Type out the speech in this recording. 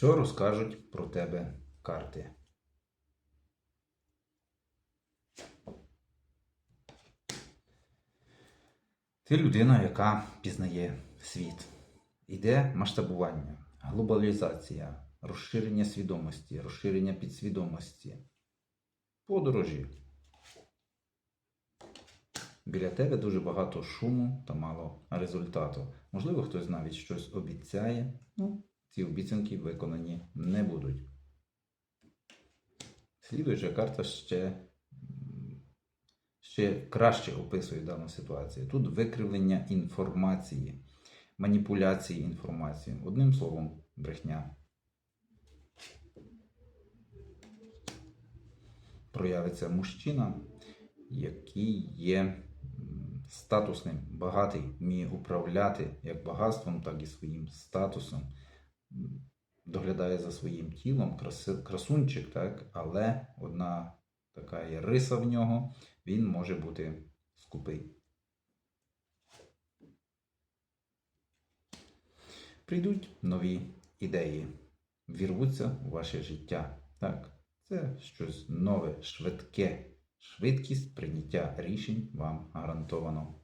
Що розкажуть про тебе карти? Ти людина, яка пізнає світ. Іде масштабування, глобалізація, розширення свідомості, розширення підсвідомості, подорожі. Біля тебе дуже багато шуму та мало результату. Можливо, хтось навіть щось обіцяє, ну, ці обіцянки виконані не будуть. Слідуюча карта ще, ще краще описує дану ситуацію. Тут викривлення інформації, маніпуляції інформацією. Одним словом, брехня. Проявиться мужчина, який є статусним, багатий, вміє управляти як багатством, так і своїм статусом. Доглядає за своїм тілом, краси- красунчик, так? але одна така є риса в нього, він може бути скупий. Прийдуть нові ідеї, вірвуться у ваше життя. Так, це щось нове, швидке. Швидкість прийняття рішень вам гарантовано.